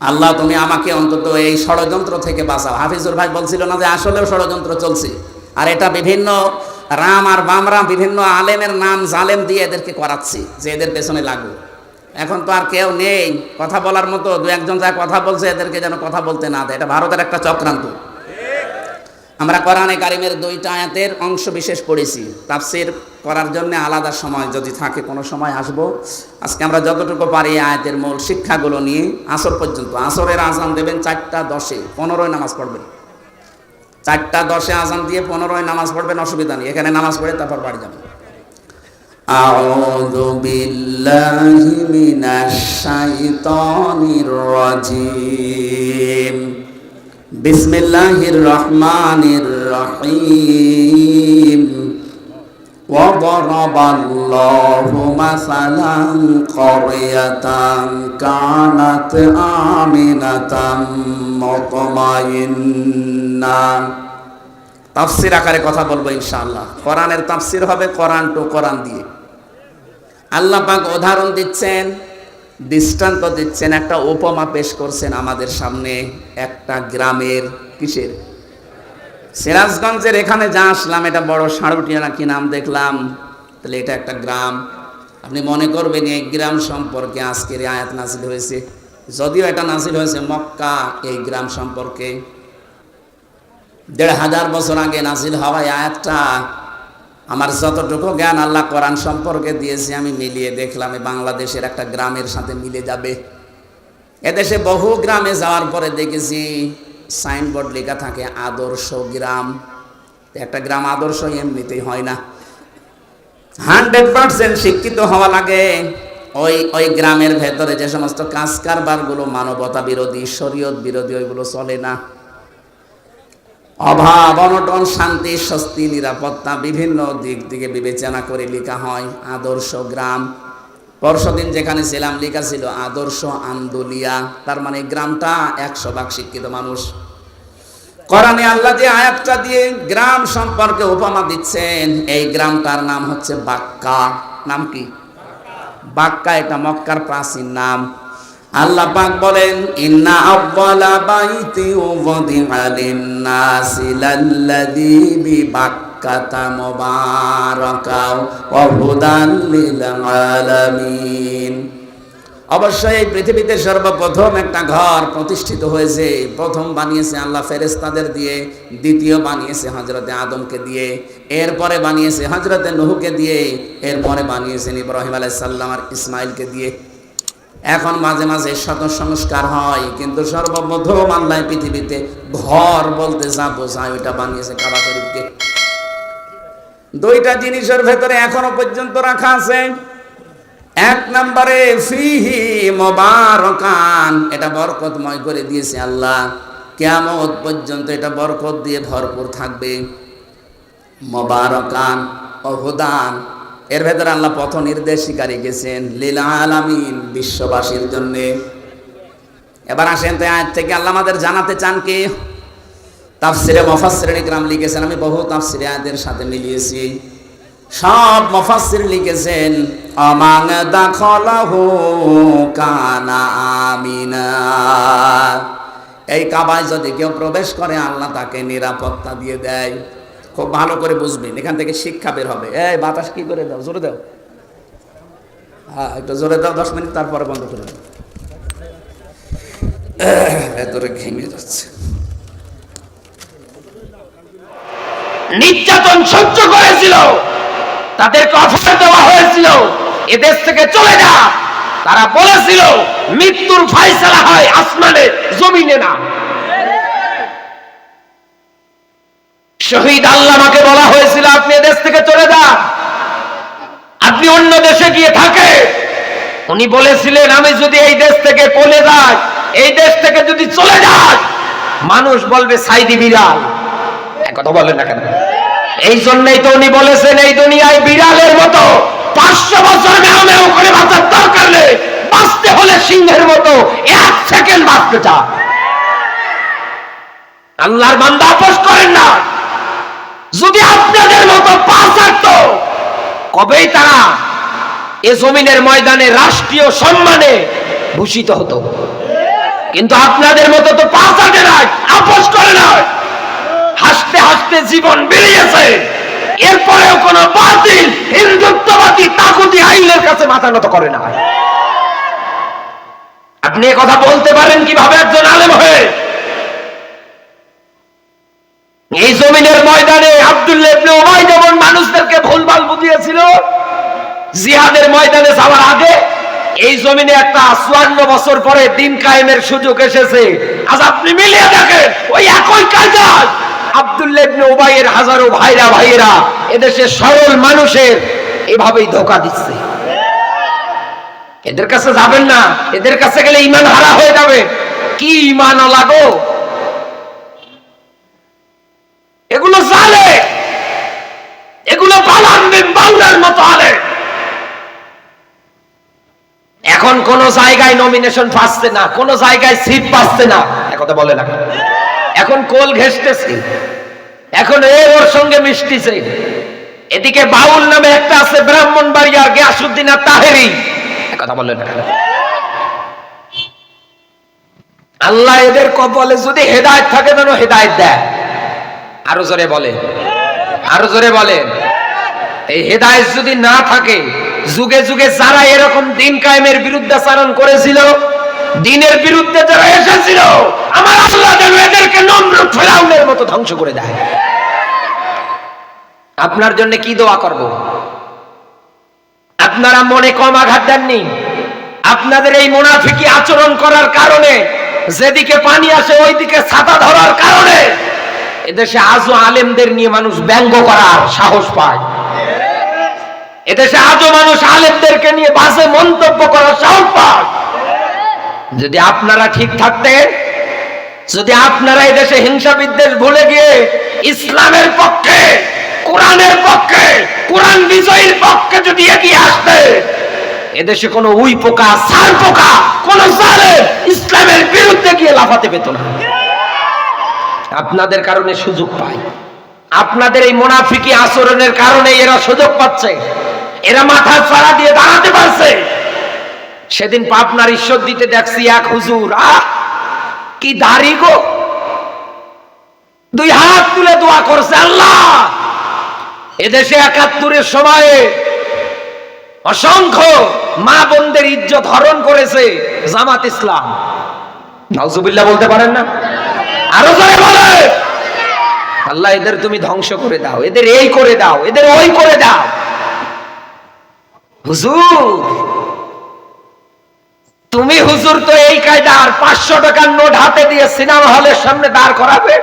আল্লাহ, তুমি আমাকে অন্তত এই ষড়যন্ত্র থেকে বাঁচাও। হাফিজুর ভাই বলছিল না যে আসলেও ষড়যন্ত্র চলছে? আর এটা বিভিন্ন রাম আর বামরা বিভিন্ন আলেমের নাম জালেম দিয়ে এদেরকে করাচ্ছি, যে এদের পেছনে লাগু এখন তো আর কেউ নেই। কথা বলার মতো দু একজন যা কথা বলছে, এদেরকে যেন কথা বলতে না দেয়। এটা ভারতের একটা চক্রান্ত। আমরা কোরআনে কারিমের দুইটা আয়াতের অংশ বিশেষ পড়েছি তাফসির করার জন্য আলাদা সময় যদি থাকে কোনো সময় আসব আজকে আমরা যতটুকু পারি এই আয়াতের মূল শিক্ষাগুলো নিয়ে আসর পর্যন্ত আসরের আজান দেবেন চারটা দশে পনেরোই নামাজ পড়বেন চারটা দশে আজান দিয়ে পনেরোই নামাজ পড়বেন অসুবিধা নেই এখানে নামাজ পড়ে তারপর বাড়ি যাবেন أعوذ بالله من الشيطان الرجيم بسم الله الرحمن الرحيم وضرب الله مثلا قرية كانت آمنة مطمئنة তাফসির আকারে কথা বলবো ইনশাআল্লাহ কোরআনের তাফসির হবে কোরআন টু কোরআন দিয়ে আল্লাহ পাক উদাহরণ দিচ্ছেন দৃষ্টান্ত দিচ্ছেন, একটা উপমা পেশ করছেন আমাদের সামনে একটা গ্রামের কিসের? সিরাজগঞ্জের এখানে যা আসলাম, এটা বড় সাড়ুটিয়া কি নাম দেখলাম। তাহলে এটা একটা গ্রাম। আপনি মনে করবেন এই গ্রাম সম্পর্কে আজকের আয়াত নাসিল হয়েছে। যদিও এটা নাসিল হয়েছে মক্কা, এই গ্রাম সম্পর্কে। দেড় হাজার বছর আগে নাসিল হওয়া এই আয়াতটা আমার যতটুকু জ্ঞান আল্লাহ কোরআন সম্পর্কে দিয়েছে, আমি মিলিয়ে দেখলাম বাংলাদেশের একটা গ্রামের সাথে মিলে যাবে। এদেশে বহু গ্রামে যাওয়ার পরে দেখেছি সাইনবোর্ড লেখা থাকে, আদর্শ গ্রাম। একটা গ্রাম আদর্শ এমনিতেই হয় না। হান্ড্রেড পার্সেন্ট শিক্ষিত হওয়া লাগে। ওই ওই গ্রামের ভেতরে যে সমস্ত কাজ কারবারগুলো, মানবতা বিরোধী, শরীয়ত বিরোধী, ওইগুলো চলে না। অভাব, অনটন, শান্তি, স্বস্তি, নিরাপত্তা, বিভিন্ন দিক থেকে বিবেচনা করে লেখা হয় আদর্শ গ্রাম। পরশুদিন যেখানে ছিলাম, লেখা ছিল আদর্শ আন্দোলিয়া। তার মানে গ্রামটা একশো ভাগ শিক্ষিত মানুষ। কোরআনে আল্লাহ যে আয়াতটা দিয়ে গ্রাম সম্পর্কে উপমা দিচ্ছেন, এই গ্রামটার নাম হচ্ছে বাক্কা। নাম কি? বাক্কা, এটা মক্কার প্রাচীন নাম। আল্লাহ পাক বলেন, ইন্না আব্বালা বাইতি উযদিআ লিন-নাসি বিবাক্কাতা মুবারাকা ওয়া হুদান লিল আলামিন। অবশ্যই এই পৃথিবীতে সর্বপ্রথম একটা ঘর প্রতিষ্ঠিত হয়েছে। প্রথম বানিয়েছে আল্লাহ ফেরেস্তাদের দিয়ে, দ্বিতীয় বানিয়েছে হজরতে আদমকে দিয়ে, এরপরে বানিয়েছে হজরতে নুহুকে দিয়ে, এরপরে বানিয়েছেন ইব্রাহিম আলাইসাল্লাম আর ইসমাইলকে দিয়ে। এখন মাঝে মাঝে শত সংস্কার হয়, কিন্তু সর্বপ্রথম আল্লাহ পৃথিবীতে ঘর বলতে যা বোঝায় ওইটা বানিয়েছে কাবা শরীফকে। দুইটা জিনিসের ভেতরে এখনও পর্যন্ত রাখা আছে। এক নম্বরে, ফিহি মোবারকান, এটা বরকতময় করে দিয়েছে আল্লাহ। কেয়ামত পর্যন্ত এটা বরকত দিয়ে ভরপুর থাকবে। মোবারকান, অহুদান এর ভেতরে আল্লাহ পথ নির্দেশিকারী গেছেন, লীলা আলামিন, বিশ্ববাসীর জন্য। এবার আসেন তো আয়াত থেকে, আল্লাহ আমাদের জানাতে চান কি? তাফসিরে মফাসির গ্রাম লিখেছেন, আমি বহু তাফসিরে আয়াতের সাথে মিলিয়েছি। সব মফাসির লিখেছেন অমাং দাখলাহু কানা আমিনা। এই কাবায় যদি কেউ প্রবেশ করে, আল্লাহ তাকে নিরাপত্তা দিয়ে দেয়। খুব ভালো করে বুঝবেন, এখান থেকে শিক্ষা বের হবে। এই বাতাস কি করে দাও? জোরে দাও। হ্যাঁ একটু জোরে দাও, দশ মিনিট তারপরে বন্ধ করে দাও। ভেতরে ঘেমে যাচ্ছে। নির্যাতন সহ্য করেছিল। তাদেরকে অফার দেওয়া হয়েছিল। এদেশ থেকে চলে যা। তারা বলেছিল, মৃত্যুর ফাইসালা হয় আসমানে, জমিনে না। শহীদ আল্লামাকে বলা হয়েছিল, আপনি এদেশ থেকে চলে যান। আপনি অন্য দেশে গিয়ে থাকে উনি বলেছিলেন, আমি যদি এই দেশ থেকে চলে যাই, এই দেশ থেকে যদি চলে যাই, মানুষ বলবে, সাইদি বিড়াল। কথা বলেন না কেন? এই জন্যই তো উনি বলেছেন, এই দুনিয়ায় বিড়ালের মতো পাঁচশো বছর মেও মেও করে বাঁচার দরকার নেই। বাঁচতে হলে সিংহের মতো এক সেকেন্ড বাঁচতে চান। আল্লাহর বান্দা আপোষ করেন না। যদি আপনাদের মতো পা থাকতো কবেই তারা এ জমিনের ময়দানে রাষ্ট্রীয় সম্মানে ভূষিত হতো? কিন্তু আপনাদের মতো তো পাঁচ আটে নাই, আপোষ করে নয় হাসতে হাসতে জীবন বেরিয়েছে। এরপরেও কোন বাতিল, হিন্দুত্ববাদী তাকুতি আইনের কাছে মাথা নত করে না। আপনি কথা বলতে পারেন কীভাবে একজন আলেম হয়ে? এই জমিনের ময়দানে বুঝিয়েছিল জিহাদের ময়দানে যাওয়ার আগে এই জমিনে একটা চুয়ান্ন বছর পরে দিন কায়েমের সুযোগ এসেছে। আজ আপনি মিলিয়ে দেখেন, ওই একই কায়দায় আব্দুল্লাহ ইবনে হাজারো ভাইরা, ভাইয়েরা এদেশে সরল মানুষের এভাবেই ধোকা দিচ্ছে। এদের কাছে যাবেন না, এদের কাছে গেলে ইমান হারা হয়ে যাবে। কি ইমান লাগো এগুলো জালে এগুলো বালান বাংলার মতো আলে এখন কোন জায়গায় নমিনেশন পাচ্ছে না, কোন জায়গায় সিট পাচ্ছে না। কথা বলে না এখন কোল ঘেসতেছে এখন এ ওর সঙ্গে মিশতেছে। এদিকে বাউল নামে একটা আছে ব্রাহ্মণ বাড়িয়া গিয়াসুদ্দিন আর তাহেরি। কথা বলে না আল্লাহ এদের কপালে যদি হেদায়েত থাকে, যেন হেদায়েত দেয়। আরও জোরে বলে। আরও জোরে বলেন এই হেদায়েত যদি না থাকে যুগে যুগে যারা এরকম দিন কায়েমের বিরুদ্ধাচারণ করেছিল, দিনের বিরুদ্ধে যারা এসেছিল, আমার আল্লাহ যেন এদেরকে নম্র ফেরাউনের মতো ধ্বংস করে দেয়। আপনার জন্য কি দোয়া করব? আপনারা মনে কম আঘাত দেননি? আপনাদের এই মুনাফিকি আচরণ করার কারণে, যেদিকে পানি আসে ওইদিকে ছাতা ধরার কারণে, এদেশে আজও আলেমদের নিয়ে মানুষ ব্যঙ্গ করার সাহস পায়। এদেশে আজও মানুষ আলেমদেরকে নিয়ে বাসে মন্তব্য করার সাহস যদি আপনারা ঠিক থাকতেন, যদি আপনারা এই দেশে হিংসা বিদ্বেষ ভুলে গিয়ে ইসলামের পক্ষে, কোরআনের পক্ষে, কোরআন বিজয়ীর পক্ষে যদি এগিয়ে আসতে, এদেশে কোনো উই পোকা, সার পোকা, কোন জালেম ইসলামের বিরুদ্ধে গিয়ে লাফাতে পেত না। আপনাদের কারণে সুযোগ পায়। আপনাদের এই মোনাফিকি আচরণের কারণে এরা সুযোগ পাচ্ছে। এরা মাথা ছাড়া দিয়ে দাঁড়াতে পারছে। সেদিন পাপনার ঈশ্বর দিতে দেখছি এক হুজুর, আহ, কি দাড়ি গো। দুই হাত তুলে দোয়া করছে, আল্লাহ, এদেশে একাত্তরের সময়ে অসংখ্য মা বোনদের ইজ্জত হরণ করেছে জামাত ইসলাম। নাউজুবিল্লাহ বলতে পারেন না? আরও জোরে বলে। আল্লাহ, এদের তুমি ধ্বংস করে দাও, এদের এই করে দাও, এদের ওই করে দাও। হুজুর! তুমি হুজুর তো এই কায়দার পাঁচশো টাকার নোট হাতে দিয়ে সিনেমা হলের সামনে দাঁড় করাবে?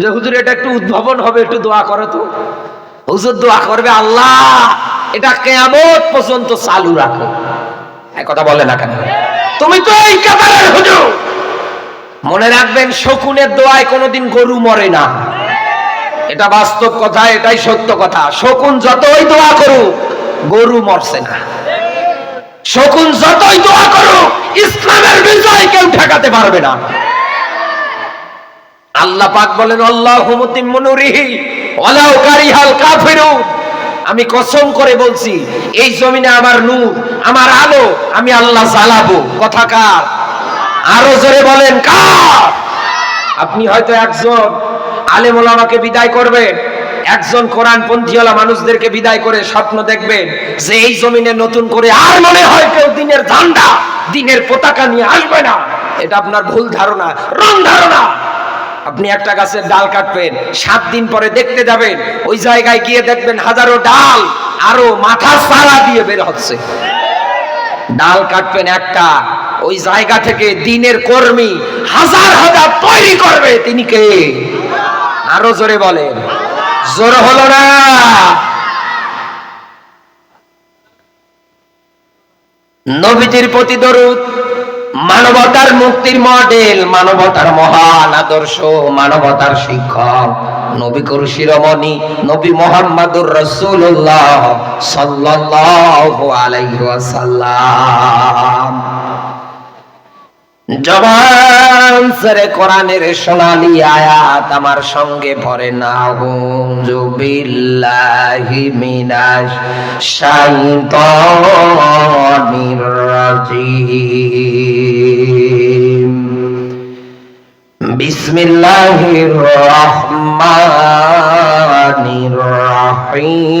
যে হুজুর, এটা একটু উদ্ভাবন হবে, একটু দোয়া করো তো। হুজুর, দোয়া করবে আল্লাহ, এটা কেয়ামত পর্যন্ত চালু রাখো। কথা বলে না কেন? তুমি তো এই কাতারের হুজুর। মনে রাখবেন, শকুনের দোয়ায় কোনোদিন গরু মরে না। এটা বাস্তব কথা, এটাই সত্য কথা। শকুন যতই দোয়া করুক গরু মরছে না। শকুন যতই দোয়া করুক, ইসলামের বিজয় কেউ ঠেকাতে পারবে না। আল্লাহ পাক বলেন, আল্লাহ আমি কসম করে বলছি, এই জমিনে আমার নূর, আমার আলো, আমি আল্লাহ জ্বালাবো। কথা কার? আরও জোরে বলেন, কার? আপনি হয়তো একজন আলেম ওলামাকে বিদায় করবেন। একজন কোরআন পন্থীওয়ালা মানুষদেরকে বিদায় করে স্বপ্ন দেখবেন যে এই জমিনে নতুন করে আর মনে হয় কেউ দিনের ঝান্ডা দিনের পতাকা নিয়ে আসবে না। এটা আপনার ভুল ধারণা, রং ধারণা। আপনি একটা গাছের ডাল কাটবেন, সাত দিন পরে দেখতে যাবেন, ওই জায়গায় গিয়ে দেখবেন হাজারো ডাল, আরও মাথা সারা দিয়ে বের হচ্ছে। ডাল কাটবেন একটা, ওই জায়গা থেকে দিনের কর্মী হাজার হাজার তৈরি করবে। তিনি কে? আরও জোরে বলেন। জোর হলো না। নবীজির প্রতি দরুদ, মানবতার মুক্তির মডেল, মানবতার মহান আদর্শ, মানবতার শিক্ষক, নবী করু শিরোমণি নবী মোহাম্মদুর রসুল্লাহ সাল্লাল্লাহু আলাইহি ওয়াসাল্লাম। জবান সরে কোরআনের সোনালি আয়াত আমার সঙ্গে পড়ে না বিল্লাহি মিনাশ শাইতানির রাজিম। বিসমিল্লাহির রহমানির রহিম।